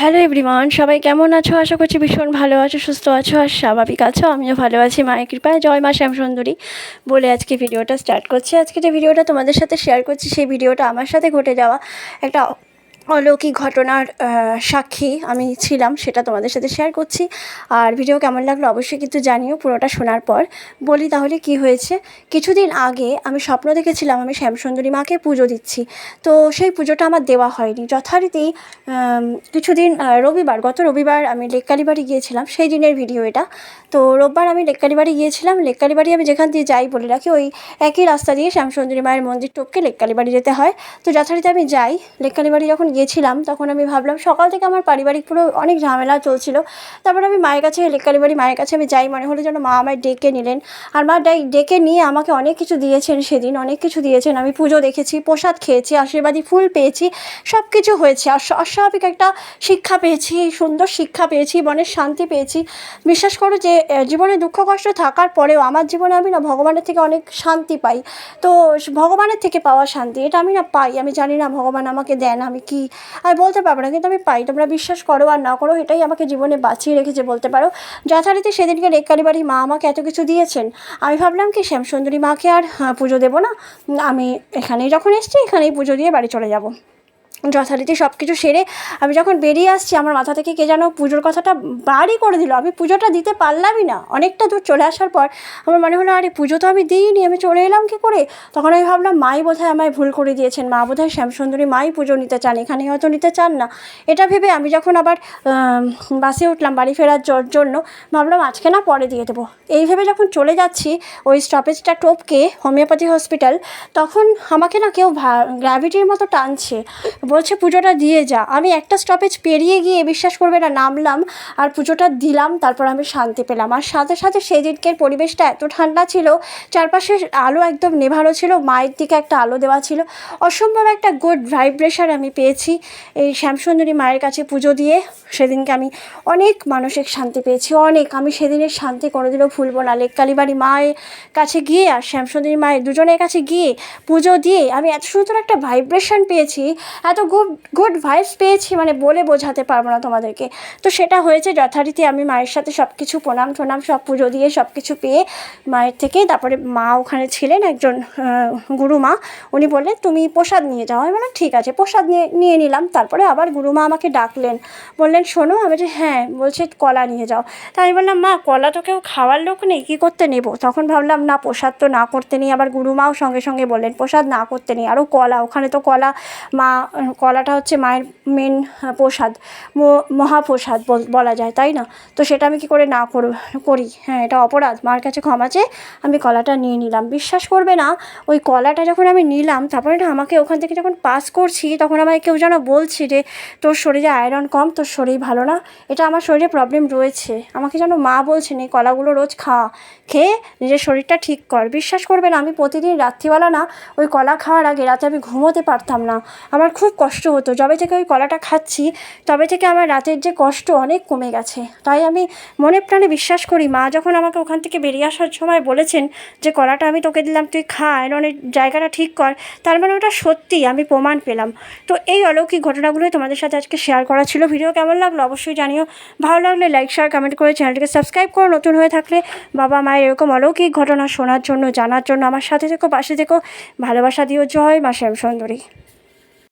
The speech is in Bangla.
হ্যালো এভরিওয়ান সবাই কেমন আছো? আশা করছি ভীষণ ভালো আছো, সুস্থ আছো আর স্বাভাবিক আছো। আমিও ভালো আছি। মায়ের কৃপায়। জয় মা শ্যাম সুন্দরী বলে আজকে ভিডিওটা স্টার্ট করছি। আজকে যে ভিডিওটা তোমাদের সাথে শেয়ার করছি, সেই ভিডিওটা আমার সাথে ঘটে যাওয়া একটা অলৌকিক ঘটনার সাক্ষী আমি ছিলাম, সেটা তোমাদের সাথে শেয়ার করছি। আর ভিডিও কেমন লাগল অবশ্যই কিন্তু জানিও, পুরোটা শোনার পর। বলি তাহলে কি হয়েছে? কিছুদিন আগে আমি স্বপ্ন দেখেছিলাম, আমি শ্যামসুন্দরী মাকে পুজো দিচ্ছি। তো সেই পুজোটা আমার দেওয়া হয়নি। যথারীতি কিছুদিন রবিবার, গত রবিবার আমি লেককালি বাড়ি গিয়েছিলাম, সেই দিনের ভিডিও এটা। তো রোববার আমি লেককালি বাড়ি গিয়েছিলাম লেককালি বাড়ি আমি যেখান দিয়ে যাই বলে রাখি, ওই একই রাস্তা দিয়ে শ্যামসুন্দরী মায়ের মন্দির টপকে লেককালি বাড়ি যেতে হয়। তো যথারীতি আমি যাই লেককালি বাড়ি যখন গিয়েছিলাম, তখন আমি ভাবলাম সকাল থেকে আমার পারিবারিক পুরো অনেক ঝামেলা চলছিল। তারপর আমি মায়ের কাছে লেককালি বাড়ি মায়ের কাছে আমি যাই, মনে হলো যেন মা আমায় ডেকে নিলেন। আর মা ডাই ডেকে নিয়ে আমাকে অনেক কিছু দিয়েছেন সেদিন, অনেক কিছু দিয়েছেন। আমি পুজো দেখেছি, প্রসাদ খেয়েছি, আশীর্বাদী ফুল পেয়েছি সব কিছু হয়েছে অস্বাভাবিক একটা শিক্ষা পেয়েছি, সুন্দর শিক্ষা পেয়েছি, মনের শান্তি পেয়েছি। বিশ্বাস করো যে জীবনে দুঃখ কষ্ট থাকার পরেও আমার জীবনে আমি না ভগবানের থেকে অনেক শান্তি পাই। তো ভগবানের থেকে পাওয়া শান্তি, এটা আমি না পাই। আমি জানি না ভগবান আমাকে দেন, আমি কি আমি বলতে পারব না, কিন্তু আমি পাই। তোমরা বিশ্বাস করো আর না করো, এটাই আমাকে জীবনে বাঁচিয়ে রেখেছে বলতে পারো। যথারীতি সেদিনকে রেকারি বাড়ি মা আমাকে এত কিছু দিয়েছেন। আমি ভাবলাম কি, শ্যামসুন্দরী মাকে আর পুজো দেবো না? আমি এখানেই যখন এসছি, এখানেই পুজো দিয়ে বাড়ি চলে যাব। যথারীতি সব কিছু সেরে আমি যখন বেরিয়ে আসছি, আমার মাথা থেকে কে যেন পুজোর কথাটা বাড়ি করে দিল। আমি পুজোটা দিতে পারলামই না। অনেকটা দূর চলে আসার পর আমার মনে হলো, আরে, পুজো তো আমি দিইনি, আমি চলে এলাম কী করে? তখন আমি ভাবলাম, মাই বোধহয় আমায় ভুল করে দিয়েছেন। মা বোধহয় শ্যামসুন্দরী মাই পুজো নিতে চান। এখানে হয়তো নিতে চান না। এটা ভেবে আমি যখন আবার বাসে উঠলাম বাড়ি ফেরার জন্য, ভাবলাম, আজকে না পরে দিয়ে দেবো। এই ভেবে যখন চলে যাচ্ছি ওই স্টপেজটা টপকে হোমিওপ্যাথি হসপিটাল তখন আমাকে না কেউ গ্র্যাভিটির মতো টানছে। বলছে, পুজোটা দিয়ে যা। আমি একটা স্টপেজ পেরিয়ে গিয়ে বিশ্বাস করবে না, নামলাম আর পুজোটা দিলাম, তারপর আমি শান্তি পেলাম। আর সাথে সাথে সেই দিনকের পরিবেশটা এত ঠান্ডা ছিল, চারপাশে আলো একদম নেভানো ছিল, মায়ের দিকে একটা আলো দেওয়া ছিল। অসম্ভব একটা গুড ভাইব্রেশন আমি পেয়েছি এই শ্যামসুন্দরী মায়ের কাছে পুজো দিয়ে। সেদিনকে আমি অনেক মানসিক শান্তি পেয়েছি, অনেক। আমি সেদিনের শান্তি কোনোদিনও ভুলবো না। লেককালী বাড়ি মায়ের কাছে গিয়ে আর শ্যামসুন্দরী মায়ের দুজনের কাছে গিয়ে পুজো দিয়ে আমি এত সুন্দর একটা ভাইব্রেশন পেয়েছি, এত গুড গুড ভাইবস পেয়েছি মানে বলে বোঝাতে পারব না তোমাদেরকে। তো সেটা হয়েছে যথারীতি আমি মায়ের সাথে সব কিছু প্রণাম, টোনাম, সব পুজো দিয়ে সব কিছু পেয়ে মায়ের থেকে তারপরে মা ওখানে ছিলেন একজন গুরুমা। উনি বললেন, তুমি প্রসাদ নিয়ে যাও। আমি বললাম, ঠিক আছে, প্রসাদ নিয়ে নিয়ে নিলাম। তারপরে আবার গুরুমা আমাকে ডাকলেন। বললেন, শোনো, আমি যে হ্যাঁ বলছে, কলা নিয়ে যাও। তা আমি বললাম, মা, কলা তো কেউ খাওয়ার লোক নেই, কী করতে নেব? তখন ভাবলাম, না, প্রসাদ তো না করতে নেই। আবার গুরুমাও সঙ্গে সঙ্গে বললেন, প্রসাদ না করতে নেই আরও কলা। ওখানে তো কলা মা কলাটা হচ্ছে মায়ের মেন প্রসাদ মহাপ্রসাদ বল- যায়, তাই না? তো সেটা আমি কি করে না করি হ্যাঁ এটা অপরাধ। মার কাছে ক্ষমা চেয়ে আমি কলাটা নিয়ে নিলাম। বিশ্বাস করবে না, ওই কলাটা যখন আমি নিলাম, তারপরে না আমাকে ওখান থেকে যখন পাস করছি, তখন আমাকে কেউ যেন বলছে যে, তোর শরীরে আয়রন কম, তোর শরীর ভালো না। এটা আমার শরীরে প্রবলেম রয়েছে। আমাকে যেন মা বলছেন, এই কলাগুলো রোজ খা, খেয়ে নিজের শরীরটা ঠিক কর। বিশ্বাস করবে না, আমি প্রতিদিন রাত্রিবেলা না ওই কলা খাওয়ার আগে রাতে আমি ঘুমোতে পারতাম না। আমার খুব কষ্ট হতো। যবে থেকে ওই কলাটা খাচ্ছি, তবে থেকে আমার রাতের যে কষ্ট অনেক কমে গেছে। তাই আমি মনে প্রাণে বিশ্বাস করি, মা যখন আমাকে ওখান থেকে বেরিয়ে আসার সময় বলেছেন যে, কলাটা আমি তোকে দিলাম, তুই খা আয়রনের জায়গাটা ঠিক কর। তার মানে ওটা সত্যি, আমি প্রমাণ পেলাম। তো এই অলৌকিক ঘটনাগুলোই তোমাদের সাথে আজকে শেয়ার করা ছিল। ভিডিও কেমন লাগল অবশ্যই জানিও। ভালো লাগলে লাইক শেয়ার কমেন্ট করে চ্যানেলটিকে সাবস্ক্রাইব করো নতুন হয়ে থাকলে। বাবা, মায়ের এরকম অলৌকিক ঘটনা শোনার জন্য, জানার জন্য আমার সাথে থেকো, পাশে থেকো। ভালোবাসা দিও, জয় মা শ্যাম সুন্দরী